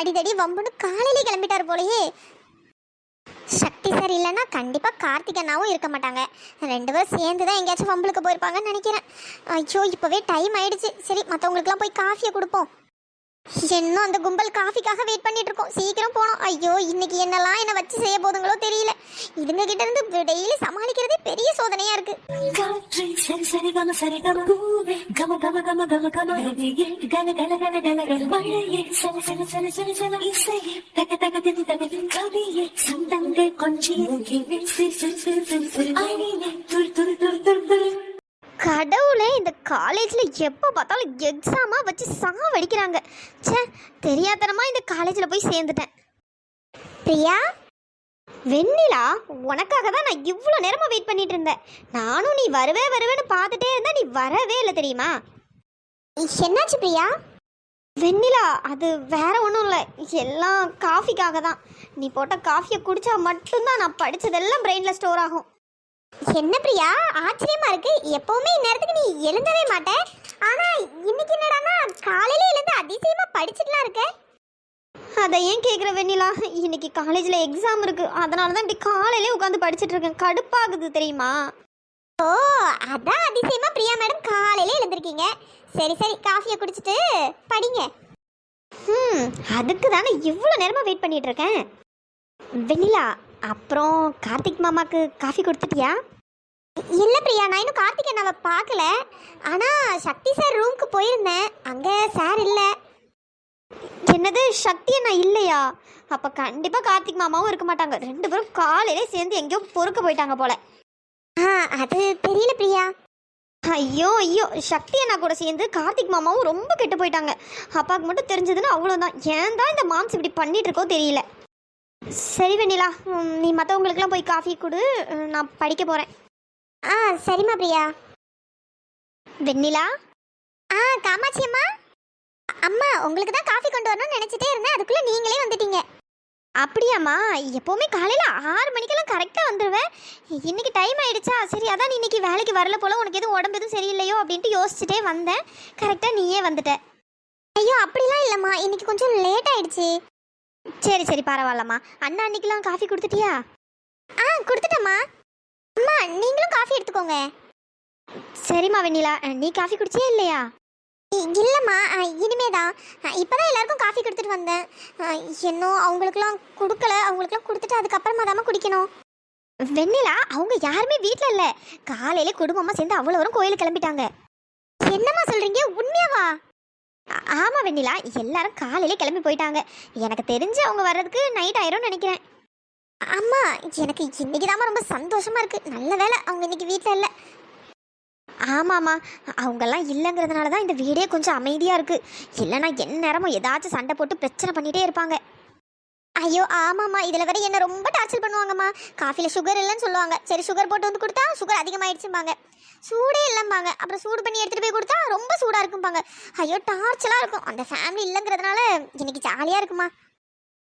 அடிதடி வம்புன்னு காலையிலே கிளம்பிட்டார் போலயே. சக்தி சார் இல்லைன்னா கண்டிப்பாக கார்த்திகனாவும் இருக்க மாட்டாங்க. ரெண்டு பேரும் சேர்ந்து தான் எங்கேயாச்சும் வம்புளுக்கு போயிருப்பாங்கன்னு நினைக்கிறேன். ஐயோ இப்போவே டைம் ஆயிடுச்சு. சரி மற்றவங்களுக்குலாம் போய் காஃபியை கொடுப்போம். இன்னும் அந்த கும்பல் காஃபிக்காக வெயிட் பண்ணிட்டு இருக்கோம் சீக்கிரம் போனோம் ஐயோ இன்னைக்கு என்னெல்லாம் என்ன வச்சு செய்ய போதுங்களோ தெரியல. இதுங்க கிட்ட இருந்து டெய்லி சமாளிக்கிறதே பெரிய சோதனையா இருக்கு. காற்றை கடவுளே இந்த காலேஜில் எப்போ பார்த்தாலும் எக்ஸாமாக வச்சு சாவடிக்கிறாங்க. ச்சே தெரியாதனமாக இந்த காலேஜில் போய் சேர்ந்துட்டேன். பிரியா வெண்ணிலா உனக்காக தான் நான் இவ்வளோ நேரமாக வெயிட் பண்ணிட்டு இருந்தேன். நானும் நீ வருவே வருவேன்னு பார்த்துட்டே இருந்தா நீ வரவே இல்லை தெரியுமா? என்னாச்சு பிரியா? வெண்ணிலா அது வேற ஒன்றும் இல்லை. எல்லாம் காஃபிக்காக தான். நீ போட்ட காஃபியை குடித்தா மட்டும்தான் நான் படித்ததெல்லாம் பிரெயினில் ஸ்டோர் ஆகும். என்ன பிரியா? ஆச்சரியமா இருக்கு. எப்பவுமே இந்நேரத்துக்கு நீ எழுந்தவே மாட்ட. ஆனா இன்னைக்கு என்னடானா காலையில எழுந்து அதிசயமா படிச்சுட்டுலாம் இருக்க. அதை ஏன் கேட்குற வெண்ணிலா? இன்னைக்கு காலேஜில் எக்ஸாம் இருக்கு. அதனால தான் இப்படி காலையிலே உட்காந்து படிச்சுட்டு இருக்கேன். கடுப்பாகுது தெரியுமா? ஓ அதான் அதிசயமா பிரியா மேடம் காலையில எழுந்திருக்கீங்க. சரி சரி காஃபியை குடிச்சிட்டு படிங்க. ம் அதுக்கு தானே இவ்வளோ நேரமாக வெயிட் பண்ணிட்டு இருக்கேன். வெண்ணிலா அப்புறம் கார்த்திக் மாமாக்கு காஃபி கொடுத்துட்டியா? இல்லை பிரியா நான் இன்னும் கார்த்திக் அண்ணாவை பார்க்கல. ஆனால் சக்தி சார் ரூமுக்கு போயிருந்தேன். அங்கே சார் இல்லை. என்னது சக்தி அண்ணா இல்லையா? அப்போ கண்டிப்பாக கார்த்திக் மாமாவும் இருக்க மாட்டாங்க. ரெண்டு பேரும் காலையிலே சேர்ந்து எங்கேயோ பொறுக்க போயிட்டாங்க போல. ஆ அது தெரியல பிரியா. ஐயோ ஐயோ சக்தி அண்ணா கூட சேர்ந்து கார்த்திக் மாமாவும் ரொம்ப கெட்டு போயிட்டாங்க. அப்பாவுக்கு மட்டும் தெரிஞ்சதுன்னா அவ்வளோதான் ஏன் தான் இந்த மாம்ஸ் இப்படி பண்ணிட்டு இருக்கோ தெரியல. சரி வெண்ணிலா. நீ மற்றவங்களுக்குலாம் போய் காஃபி கொடு. நான் படிக்க போகிறேன் ஆ சரிம்மா பிரியா. வெண்ணிலா? ஆ காமாட்சி அம்மா. அம்மா உங்களுக்கு தான் காஃபி கொண்டு வரணும்னு நினச்சிட்டே இருந்தேன். அதுக்குள்ளே நீங்களே வந்துட்டீங்க. அப்படியாம்மா. எப்போவுமே காலையில் ஆறு மணிக்கெல்லாம் கரெக்டாக வந்துடுவேன் இன்னைக்கு டைம் ஆயிடுச்சா? சரி அதான் நீ இன்னைக்கு வேலைக்கு வரல போல. உனக்கு எதுவும் உடம்பு எதுவும் சரியில்லையோ அப்படின்ட்டு யோசிச்சுட்டே வந்தேன். கரெக்டாக நீயே வந்துட்ட. ஐயோ அப்படிலாம் இல்லைம்மா. இன்னைக்கு கொஞ்சம் லேட் ஆயிடுச்சு. சரி சரி பரவாயில்லம்மா. அண்ணா அன்னைக்கெல்லாம் காஃபி கொடுத்துட்டியா? ஆ கொடுத்துட்டேம்மா. அம்மா நீங்களும் காஃபி எடுத்துக்கோங்க. சரிம்மா வெண்ணிலா. நீ காஃபி குடிச்சியா இல்லையா? இல்லைம்மா. இனிமே தான் இப்போதான் எல்லாருக்கும் காஃபி கொடுத்துட்டு வந்தேன். இன்னும் அவங்களுக்குலாம் கொடுக்கல. அவங்களுக்குலாம் கொடுத்துட்டு அதுக்கப்புறமா தாம்மா குடிக்கணும். வெண்ணிலா அவங்க யாருமே வீட்டில் இல்லை. காலையில குடும்பமாக சேர்ந்து அவ்வளோ வரும் கோயிலுக்கு கிளம்பிட்டாங்க. என்னம்மா சொல்றீங்க? உண்மையாவா? ஆமாம் வெண்ணிலா எல்லாரும் காலையிலே கிளம்பி போயிட்டாங்க. எனக்கு தெரிஞ்சு அவங்க வர்றதுக்கு நைட் ஆயிரும்னு நினைக்கிறேன். அம்மா எனக்கு இன்னைக்கு ரொம்ப சந்தோஷமா இருக்கு. நல்ல வேலை அவங்க இன்னைக்கு வீட்டில் இல்லை. ஆமாம்மா அவங்கெல்லாம் இல்லைங்கிறதுனால தான் இந்த வீடே கொஞ்சம் அமைதியாக இருக்குது இல்லைன்னா என் நேரமும் ஏதாச்சும் சண்டை போட்டு பிரச்சனை பண்ணிகிட்டே இருப்பாங்க. ஐயோ ஆமாம்மா. இதில் வரை என்ன ரொம்ப டார்ச்சர் பண்ணுவாங்கம்மா. காஃபியில் சுகர் இல்லைன்னு சொல்லுவாங்க. சரி சுகர் போட்டு வந்து கொடுத்தா சுகர் அதிகமாகிடுச்சும்பாங்க சூடே இல்லைம்பாங்க. அப்புறம் சூடு பண்ணி எடுத்துகிட்டு போய் கொடுத்தா ரொம்ப சூடாக இருக்கும்பாங்க. ஐயோ டார்ச்சலாக இருக்கும். அந்த ஃபேமிலி இல்லைங்கிறதுனால இன்னைக்கு ஜாலியாக இருக்குமா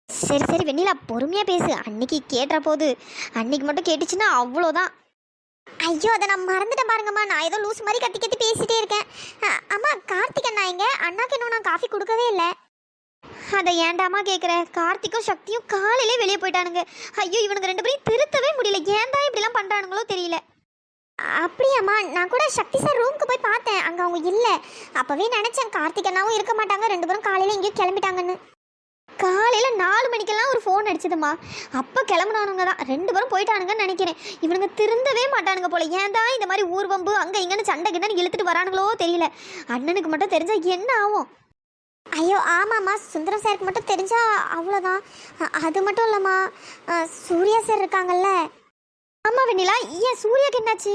சரி சரி வெண்ணிலா பொறுமையாக பேசு. அன்னைக்கு கேட்டுற போது. அன்னைக்கு மட்டும் கேட்டுச்சுன்னா அவ்வளோதான். ஐயோ அதை நான் மறந்துட்டேன் பாருங்கம்மா. நான் ஏதோ லூஸ் மாதிரி கத்தி கத்தி பேசிட்டே இருக்கேன். அம்மா கார்த்திக் அண்ணா எங்க? அண்ணாக்கு இன்னும் நான் காஃபி கொடுக்கவே இல்லை. அதை ஏண்டாமா கேட்குற கார்த்திக்கும் சக்தியும் காலையிலே வெளியே போயிட்டானுங்க. ஐயோ இவனுக்கு ரெண்டு பேரையும் திருத்தவே முடியல. ஏன் தான் இப்படிலாம் பண்ணுறானுங்களோ தெரியல. அப்படியாம்மா நான் கூட சக்தி சார் ரூமுக்கு போய் பார்த்தேன். அங்கே அவங்க இல்லை. அப்போவே நினச்சேன் கார்த்திக் அண்ணாவும் இருக்க மாட்டாங்க. ரெண்டு பேரும் காலையில் எங்கேயோ கிளம்பிட்டாங்கன்னு. காலையில் நாலு மணிக்கெல்லாம் ஒரு ஃபோன் அடிச்சதுமா அப்போ கிளம்புனவனுங்க தான். ரெண்டு பேரும் போயிட்டானுங்கன்னு நினைக்கிறேன். இவனுங்க திருந்தவே மாட்டானுங்க போல. ஏன் தான் இந்த மாதிரி ஊர்வம்பு அங்கே இங்கேன்னு சண்டை கிண்டன்னு இழுத்துட்டு வரானுங்களோ தெரியல. அண்ணனுக்கு மட்டும் தெரிஞ்சா என்ன ஆகும்? ஐயோ ஆமாம்மா. சுந்தரம் சாருக்கு மட்டும் தெரிஞ்சா அவ்வளோதான் அது மட்டும் இல்லைம்மா. சூர்யா சார் இருக்காங்கல்ல. ஆமாம் வெண்ணிலா. ஏன் சூர்யாக்கு என்னாச்சு?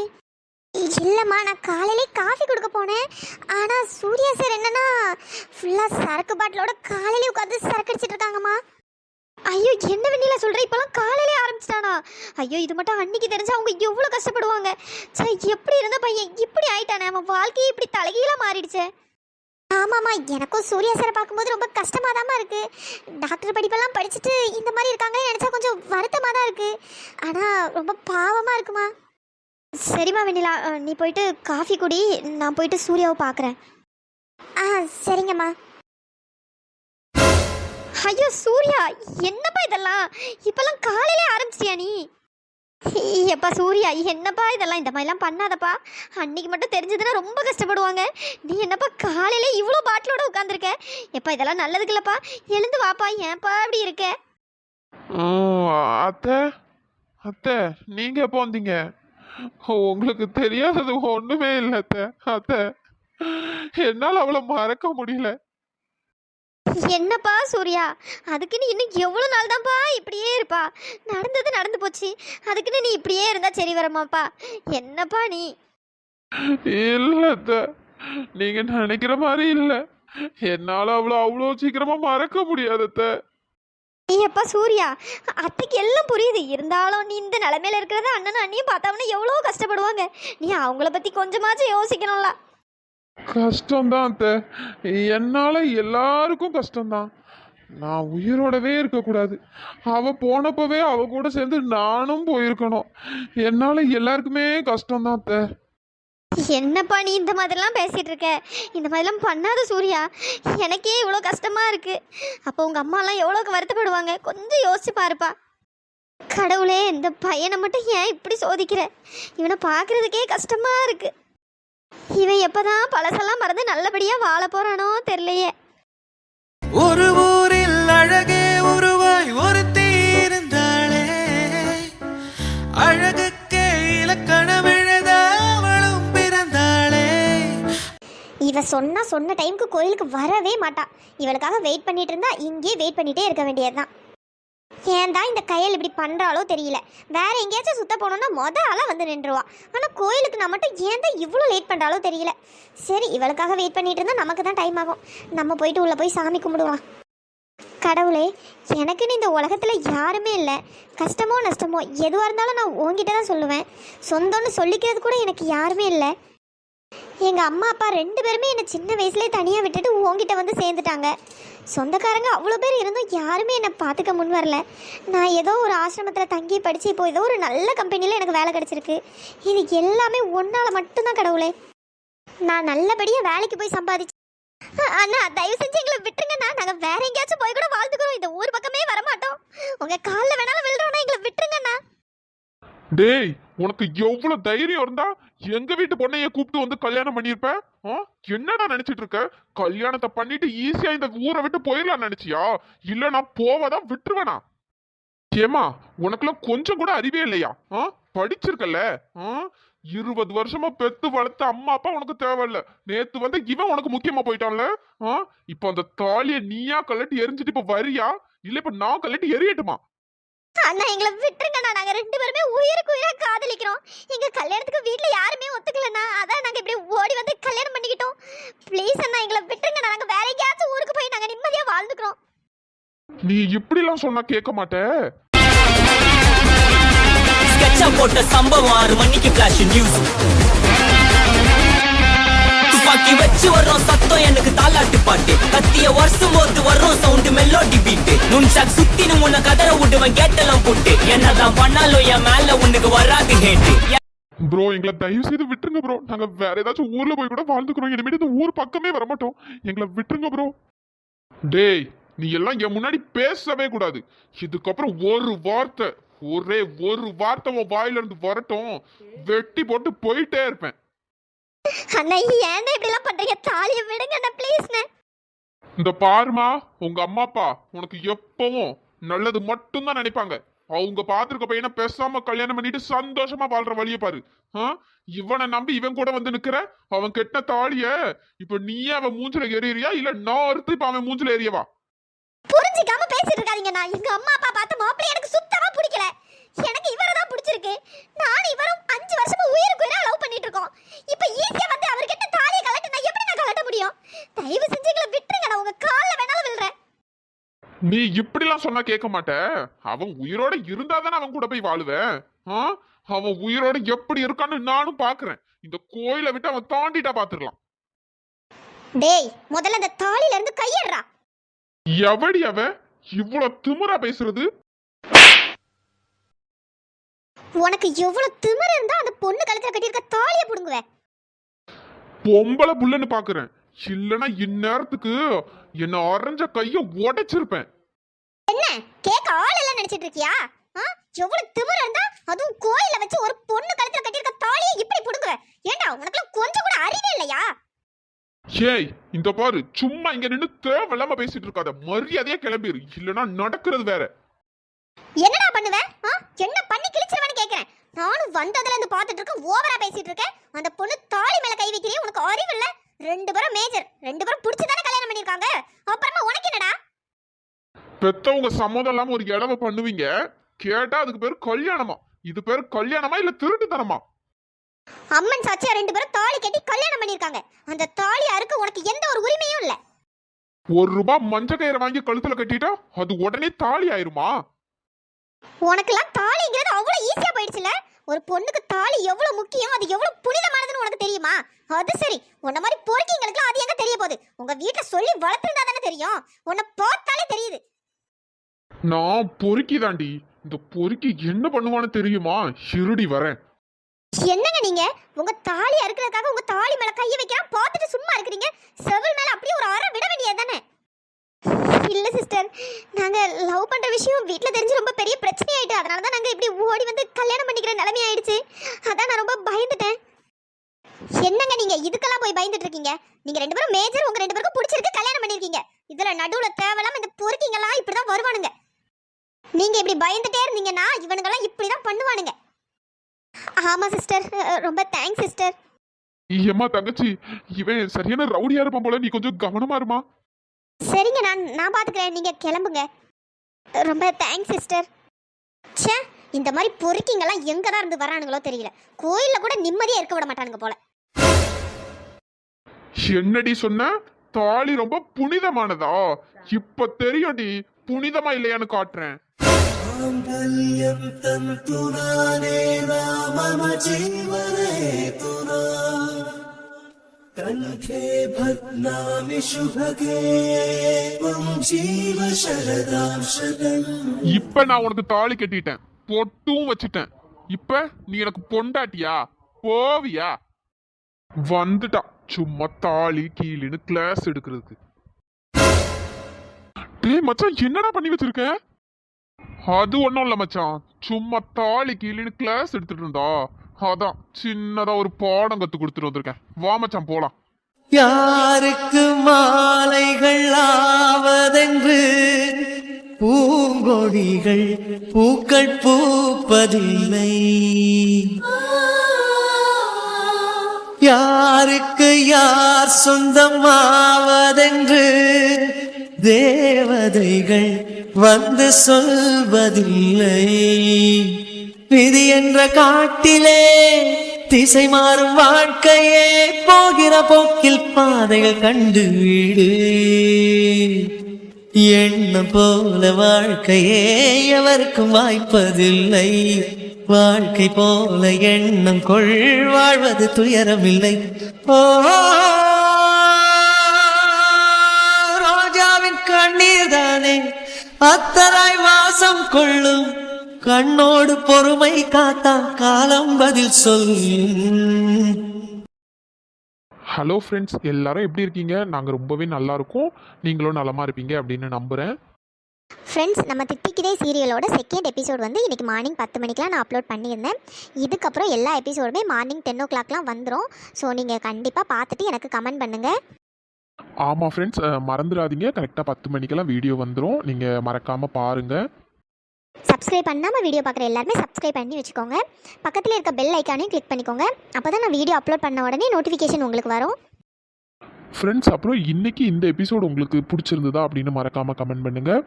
இல்லைம்மா நான் காலையிலே காஃபி கொடுக்க போனேன். ஆனால் சூர்யா சார் என்னன்னா ஃபுல்லாக சரக்கு பாட்டிலோட காலையிலே உட்காந்து சரக்கு அடிச்சிட்டு இருக்காங்கம்மா. ஐயோ என்ன வெண்ணிலா சொல்ற? இப்போலாம் காலையிலே ஆரம்பிச்சிட்டானா? ஐயோ இது மட்டும் அன்னைக்கு தெரிஞ்சா அவங்க எவ்வளோ கஷ்டப்படுவாங்க. சரி எப்படி இருந்த பையன்? இப்படி ஆயிட்டானே. அவன் வாழ்க்கையே இப்படி தலைகீழாக மாறிடுச்சே. ஆமாம்மா எனக்கும் சூர்யா சாரை பார்க்கும்போது ரொம்ப கஷ்டமாக தான் இருக்குது டாக்டர் படிப்பெல்லாம் படிச்சுட்டு இந்த மாதிரி இருக்காங்களே நினச்சா கொஞ்சம் வருத்தமாக தான் இருக்குது ஆனால் ரொம்ப பாவமாக இருக்குமா. சரிம்மா வெண்ணிலா நீ போயிட்டு காஃபி குடி. நான் போயிட்டு சூர்யாவை பார்க்குறேன். ஆ சரிங்கம்மா. ஐயோ சூர்யா என்னப்பா இதெல்லாம்? இப்போல்லாம் காலையிலே ஆரம்பிச்சிட்டியா நீ? எப்பா சூர்யா என்னப்பா இதெல்லாம்? இந்த மாதிரிலாம் பண்ணாதப்பா. அன்னைக்கு மட்டும் தெரிஞ்சதுன்னா ரொம்ப கஷ்டப்படுவாங்க. நீ என்னப்பா காலையில இவ்வளோ பாட்டிலோட உட்காந்துருக்க எப்பா இதெல்லாம் நல்லதுக்கு இல்லப்பா. எழுந்து வாப்பா ஏன்ப்பா அப்படி இருக்க? ஓ அத்தை அத்தை நீங்க எப்போ வந்தீங்க? உங்களுக்கு தெரியாதது ஒண்ணுமே இல்லை அத்தை அத்தை. என்னால் அவளை மறக்க முடியல. என்னப்பா சூர்யா? அதுக்குன்னு இன்னும் எவ்வளோ நாள் தான்ப்பா இப்படியே இருப்பா? நடந்தது நடந்து போச்சு. அதுக்குன்னு நீ இப்படியே இருந்தா சரி வரமாப்பா? என்னப்பா நீ? இல்ல நீங்க நினைக்கிற மாதிரி இல்ல. என்னால அவளை அவ்வளோ சீக்கிரமா மறக்க முடியாது அத்தை சூர்யா அத்தைக்கு எல்லாம் புரியுது. இருந்தாலும் நீ இந்த நிலமையில இருக்கிறத அண்ணனும் அண்ணியும் பார்த்தாங்கன்னா எவ்வளோ கஷ்டப்படுவாங்க. நீ அவங்கள பத்தி கொஞ்சமாச்சும் யோசிக்கணும்ல. கஷ்டம்தான் அத்தை. என்னால் எல்லாருக்கும் கஷ்டம்தான். நான் உயிரோடவே இருக்கக்கூடாது. அவ போனப்பவே அவ கூட சேர்ந்து நானும் போயிருக்கணும். என்னால் எல்லாருக்குமே கஷ்டம்தான் அத்தை. என்னப்பா நீ இந்த மாதிரிலாம் பேசிகிட்டு இருக்க? இந்த மாதிரிலாம் பண்ணாத சூர்யா. எனக்கே இவ்வளோ கஷ்டமாக இருக்குது அப்போ உங்கள் அம்மாலாம் எவ்வளோக்கு வருத்தப்படுவாங்க? கொஞ்சம் யோசிச்சு பாருப்பா. கடவுளே இந்த பையனை மட்டும் ஏன் இப்படி சோதிக்கிற? இவனை பார்க்கறதுக்கே கஷ்டமாக இருக்குது இவன் எப்பதான் பழசெல்லாம் மறந்து நல்லபடியா வாழ போறானோ தெரியலையே. ஒரு ஊரில் அழகே உருவாய் ஒருத்தி இருந்தாளே. அழகுக்கே இலக்கணம் எழுத அவளும் பிறந்தாளே. இவ சொன்னா சொன்ன டைம்க்கு கோயிலுக்கு வரவே மாட்டா. இவளுக்காக வெயிட் பண்ணிட்டு இருந்தா இங்கேயே வெயிட் பண்ணிட்டே இருக்க வேண்டியதுதான். ஏன் தான் இந்த கையல் இப்படி பண்ணுறாலோ தெரியல. வேற எங்கேயாச்சும் சுத்த போனோம்னா மொத ஆளாக வந்து நின்றுவா. ஆனால் கோயிலுக்கு நான் மட்டும் ஏன் தான் இவ்வளோ லேட் பண்ணுறாலோ தெரியல. சரி இவளுக்காக வெயிட் பண்ணிட்டு இருந்தால் நமக்கு தான் டைம் ஆகும். நம்ம போயிட்டு உள்ளே போய் சாமி கும்பிடுவான் கடவுளே எனக்குன்னு இந்த உலகத்தில் யாருமே இல்லை. கஷ்டமோ நஷ்டமோ எதுவாக இருந்தாலும் நான் உங்ககிட்ட தான் சொல்லுவேன். சொந்தம்னு சொல்லிக்கிறது கூட எனக்கு யாருமே இல்லை. எங்கள் அம்மா அப்பா ரெண்டு பேருமே என்னை சின்ன வயசுலேயே தனியாக விட்டுட்டு உங்ககிட்ட வந்து சேர்ந்துட்டாங்க. சொந்தக்காரங்க அவ்வளோ பேர் இருந்தும் யாருமே என்னை பார்த்துக்க முன் வரல. நான் ஏதோ ஒரு ஆசிரமத்தில் தங்கி படித்து இப்போ ஏதோ ஒரு நல்ல கம்பெனியில் எனக்கு வேலை கிடச்சிருக்கு. இது எல்லாமே ஒன்றால் மட்டும்தான் கடவுளே. நான் நல்லபடியாக வேலைக்கு போய் சம்பாதிச்சு அண்ணா தயவு செஞ்சு எங்களை விட்டுருங்கண்ணா. நாங்கள் வேற எங்கேயாச்சும் போய் கூட வாழ்ந்துக்கிறோம். இந்த ஊர் பக்கமே வரமாட்டோம். உங்கள் காலில் வேணாலும் விழுறோன்னா எங்களை விட்டுருங்கண்ணா. டேய் உனக்கு எவ்வளவு தைரியம் இருந்தா எங்க வீட்டு பொண்ணைய கூப்பிட்டு வந்து கல்யாணம் பண்ணிருப்ப ஆ? என்னடா நினைச்சிட்டு இருக்க? கல்யாணத்தை பண்ணிட்டு ஈஸியா இந்த ஊரை விட்டு போயிடலாம் நினைச்சியா? இல்ல நான் போவதான் விட்டுருவேனா? ஏமா உனக்குலாம் கொஞ்சம் கூட அறிவே இல்லையா? ஆ? படிச்சிருக்கல ஆ? இருபது வருஷமா பெத்து வளர்த்த அம்மா அப்பா உனக்கு தேவையில்ல. நேத்து வந்து இவன் உனக்கு முக்கியமா போயிட்டான்ல? ஆ? இப்போ அந்த தாலிய நீயா கழட்டி எரிஞ்சிட்டு இப்ப வரியா? இல்ல இப்ப நான் கலட்டி எரியட்டுமா? அண்ணா எங்களை விட்டுருங்கண்ணா. நாங்க ரெண்டு பேருமே உயிருக்கு உயிரா காதலிக்கிறோம். எங்க கல்யாணத்துக்கு வீட்ல யாருமே ஒத்துக்கலண்ணா. அதான் நாங்க இப்படி ஓடி வந்து கல்யாணம் பண்ணிக்கிட்டோம். ப்ளீஸ் அண்ணா எங்களை விட்டுருங்கண்ணா. நாங்க வேற எங்கேயாச்சும் ஊருக்கு போய் நாங்க நிம்மதியா வாழ்ந்துக்கிறோம். நீ இப்படிலாம் சொன்னா கேட்க மாட்டே. ஸ்கெட்சா போட்ட சம்பவம் ஆறு மணிக்கு பிளாஷ் நியூஸ் தூக்கி வச்சு வர்றோம். சத்தம் எனக்கு தாலாட்டு பாட்டு. கத்திய வருஷம் போது வர்றோம். சவுண்டு மெல்லோடி பீட்டு நுண்சாக் சுத்தினு உன்னை கதற விடுவன். கேட்டெல்லாம் போட்டு. என்னதான் பண்ணாலும் என் மேல உனக்கு வராது ஹேட்டு ப்ரோ எங்களை தயவு செய்து விட்டுருங்க ப்ரோ நாங்க வேற ஏதாச்சும் ஊர்ல போய் கூட வாழ்ந்துக்கிறோம். இனிமேட்டு இந்த ஊர் பக்கமே வர மாட்டோம் எங்களை விட்டுருங்க ப்ரோ டேய் நீ எல்லாம் என் முன்னாடி பேசவே கூடாது. இதுக்கப்புறம் ஒரு வார்த்தை ஒரே ஒரு வார்த்தை உன் வாயிலிருந்து வரட்டும். வெட்டி போட்டு போயிட்டே இருப்பேன். அண்ணா ஏன்டா இப்படி எல்லாம் பண்றீங்க? தாலியை விடுங்கண்ணா ப்ளீஸ்ண்ணே இந்த பாருமா உங்க அம்மா அப்பா உனக்கு எப்பவும் நல்லது மட்டும்தான் நினைப்பாங்க. அவங்க பாத்துருக்க பையனை பேசாம கல்யாணம் பண்ணிட்டு சந்தோஷமா வாழ்ற வழிய பாரு. ஆ? இவனை நம்பி இவன் கூட வந்து நிக்கிற அவன் கெட்ட தாலிய இப்ப நீயே அவன் மூஞ்சில எறியறியா? இல்ல நான் அறுத்து இப்ப அவன் மூஞ்சில எறியவா? புரிஞ்சிக்காம பேசிட்டு இருக்காதீங்கண்ணா எங்க அம்மா அப்பா பார்த்த மாப்பிள்ளை எனக்கு சுத்தமா பிடிக்கல. எனக்கு இவரை பிடிச்சிருக்கு நானும் இவரும் அஞ்சு வருஷமா உயிருக்கு உயிரா லவ் பண்ணிட்டு இருக்கோம் இப்போ ஈஸியா வந்து அவர்கிட்ட தாலியை கலட்ட நான் எப்படி நான் கலட்ட முடியும்? தயவு செஞ்சு எங்களை விட்டுருங்க நான் உங்க காலில் வேணாலும் விழுறேன். நீ இப்படிலாம் சொன்னா கேட்க மாட்ட. அவன் உயிரோட இருந்தாதானே அவன் கூட போய் வாழுவேன்? அவன் உயிரோட எப்படி இருக்கான்னு நானும் பாக்குறேன். இந்த கோயிலை விட்டு அவன் தாண்டிட்டா பாத்துக்கலாம். டேய் முதல்ல அந்த தாலில இருந்து கையடுறா. எவடி அவன்? இவ்வளவு திமிரா பேசுறது? உனக்கு எவ்வளவு திமிரு இருந்தா அந்த பொண்ணு கழுத்துல கட்டியிருக்க தாலியை புடுங்குவே. பொம்பளை புள்ளன்னு பாக்குறேன். இல்லனா இந்நேரத்துக்கு என்ன அரைஞ்ச கைய உடைச்சிருப்பேன். என்ன? கேட்க ஆள் எல்லாம் நினைச்சிட்டு இருக்கியா? எவ்வளவு திமிரு இருந்தா அதுவும் கோயில வச்சு ஒரு பொண்ணு கழுத்துல கட்டியிருக்க தாலியை இப்படி புடுங்குவே. ஏண்டா உனக்குலாம் கொஞ்சம் கூட அறிவே இல்லையா? ஏய் இந்த பாரு சும்மா இங்க நின்னு தேவையில்லாம பேசிட்டு இருக்காத. மரியாதையா கிளம்பிரு. இல்லனா நடக்கிறது வேற. என்னடா பண்ணுவ? என்ன பண்ணி கிழிச்சிருவேன்னு கேக்குறேன். நானும் வந்ததுல இருந்து பார்த்துட்டு இருக்க ஓவரா பேசிட்டு இருக்கேன். அந்த பொண்ணு தாலி மேல கை வைக்கிறீ உனக்கு அறிவு இல்ல. ரெண்டு பேரும் மேஜர் ரெண்டு பேரும் புடிச்சு தானே கல்யாணம் பண்ணிருக்காங்க அப்புறமா உனக்கு என்னடா? பெத்தவங்க சம்மதம் இல்லாம ஒரு இடவ பண்ணுவீங்க. கேட்டா அதுக்கு பேரு கல்யாணமா? இது பேரு கல்யாணமா இல்ல திருட்டுத்தனமா? அம்மன் சாட்சியா ரெண்டு பேரும் தாலி கட்டி கல்யாணம் பண்ணிருக்காங்க அந்த தாலி அறுக்க உனக்கு எந்த ஒரு உரிமையும் இல்ல. ஒரு ரூபாய் மஞ்ச கயிறை வாங்கி கழுத்துல கட்டிட்டா அது உடனே தாலி ஆயிருமா? உனக்கெல்லாம் தாலிங்கிறது அவ்வளவு ஈஸியா போயிடுச்சுல? ஒரு பொண்ணுக்கு தாலி எவ்வளவு முக்கியம் அது எவ்வளவு புனிதமானதுன்னு உனக்கு தெரியுமா? அது சரி. உன்ன மாதிரி பொறுக்கிங்களுக்குலாம் அது எங்க தெரிய போகுது? உங்க வீட்ல சொல்லி வளர்த்துருந்தா தானே தெரியும். உன்னை பார்த்தாலே தெரியுது. நான் பொறுக்கி தாண்டி இந்த பொறுக்கி என்ன பண்ணுவான்னு தெரியுமா? இருடி வரேன். என்னங்க நீங்க? உங்க தாலி அறுக்கிறதுக்காக உங்க தாலி மேல கைய வைக்கிறான் பார்த்துட்டு சும்மா இருக்கிறீங்க. செவில் மேல அப்படியே ஒரு அரை விட வேண்டியது தானே இல்லை சிஸ்டர் நாங்கள் லவ் பண்ணுற விஷயம் வீட்டில் தெரிஞ்சு ரொம்ப பெரிய பிரச்சனை ஆயிட்டு அதனால தான் நாங்கள் இப்படி ஓடி வந்து கல்யாணம் பண்ணிக்கிற நிலைமை ஆயிடுச்சு. அதான் நான் ரொம்ப பயந்துட்டேன். என்னங்க நீங்க இதுக்கெல்லாம் போய் பயந்துட்டு இருக்கீங்க? நீங்க ரெண்டு பேரும் மேஜர் உங்க ரெண்டு பேருக்கும் பிடிச்சிருக்கு கல்யாணம் பண்ணிருக்கீங்க. இதுல நடுவுல தேவையில்லாம இந்த பொறுக்கிங்கெல்லாம் இப்படிதான் வருவானுங்க. நீங்க இப்படி பயந்துட்டே இருந்தீங்கன்னா இவனுங்கெல்லாம் இப்படிதான் பண்ணுவானுங்க. ஆமா சிஸ்டர் ரொம்ப தேங்க்ஸ் சிஸ்டர் ஏம்மா தங்கச்சி இவன் சரியான ரவுடியா இருப்பான் போல. நீ கொஞ்சம் கவனமா இருமா. சரிங்க நான் நான் பாத்துக்கிறேன் நீங்க கிளம்புங்க ரொம்ப தேங்க்ஸ் சிஸ்டர் ச்சே இந்த மாதிரி பொறுக்கிங்கெல்லாம் எங்க தான் இருந்து வரானுங்களோ தெரியல கோயில்ல கூட நிம்மதியா இருக்க விட மாட்டானுங்க போல என்னடி சொன்ன தாலி ரொம்ப புனிதமானதா இப்ப தெரியும்டி புனிதமா இல்லையான்னு காட்டுறேன் माङ्गल्यं तन्तुनानेन मम जीवनेतुना कण्ठे भद्नामि शुभगे त्वं जीव शरदां शतम् இப்ப நான் உனக்கு தாலி கட்டிட்டேன் பொட்டும் வச்சுட்டேன் இப்ப நீ எனக்கு பொண்டாட்டியா போவியா வந்துட்டா சும்மா தாலி கீழின்னு கிளாஸ் எடுக்கிறதுக்கு டேய் மச்சான் என்னடா பண்ணி வச்சிருக்க அது ஒண்ணும் இல்ல மச்சான் சும்மா தாலி கீழின்னு கிளாஸ் எடுத்துட்டு இருந்தா அதான் சின்னதா ஒரு பாடம் கத்து கொடுத்துட்டு வந்திருக்கேன். வா போலாம். யாருக்கு மாலைகள் ஆவதென்று? பூங்கொடிகள் பூக்கள் பூப்பதில்லை. யாருக்கு யார் சொந்தமாவதென்று? தேவதைகள் வந்து சொல்வதில்லை. விதி என்ற காட்டிலே திசை மாறும் வாழ்க்கையே போகிற போக்கில் பாதைகள் கண்டு வீடு. எண்ணம் போல வாழ்க்கையே எவருக்கும் வாய்ப்பதில்லை. வாழ்க்கை போல எண்ணம் கொள் வாழ்வது துயரமில்லை. ஓ ரோஜாவின் கண்ணீர் தானே அத்தராய் வாசம் கொள்ளும். கண்ணோடு பொறுமை காத்தா காலம் பதில் சொல்லும் ஹலோ ஃப்ரெண்ட்ஸ் எல்லாரும் எப்படி இருக்கீங்க? நாங்கள் ரொம்பவே நல்லா இருக்கோம். நீங்களும் நலமா இருப்பீங்க அப்படின்னு நம்புறேன். ஃப்ரெண்ட்ஸ் நம்ம திட்டிக்கிதே சீரியலோட செகண்ட் எபிசோட் வந்து இன்னைக்கு மார்னிங் பத்து மணிக்கெலாம் நான் அப்லோட் பண்ணியிருந்தேன். இதுக்கப்புறம் எல்லா எபிசோடுமே மார்னிங் டென் ஓ கிளாக்லாம் வந்துடும் ஸோ நீங்கள் கண்டிப்பாக பார்த்துட்டு எனக்கு கமெண்ட் பண்ணுங்கள் ஆமாம் ஃப்ரெண்ட்ஸ் மறந்துடாதீங்க. கரெக்டாக பத்து மணிக்கெல்லாம் வீடியோ வந்துடும் நீங்கள் மறக்காமல் பாருங்கள் சப்ஸ்கிரைப் பண்ணாமல் வீடியோ பார்க்குற எல்லாருமே சப்ஸ்கிரைப் பண்ணி வச்சுக்கோங்க. பக்கத்தில் இருக்க பெல் ஐக்கானையும் கிளிக் பண்ணிக்கோங்க. அப்போ தான் நான் வீடியோ அப்லோட் பண்ண உடனே நோட்டிஃபிகேஷன் உங்களுக்கு வரும். ஃப்ரெண்ட்ஸ் அப்புறம் இன்னைக்கு இந்த எபிசோடு உங்களுக்கு பிடிச்சிருந்ததா அப்படின்னு மறக்காமல் கமெண்ட் பண்ணுங்கள்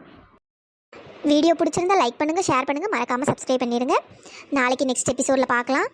வீடியோ பிடிச்சிருந்தா லைக் பண்ணுங்கள் ஷேர் பண்ணுங்கள் மறக்காமல் சப்ஸ்கிரைப் பண்ணிடுங்க நாளைக்கு நெக்ஸ்ட் எபிசோடில் பார்க்கலாம்.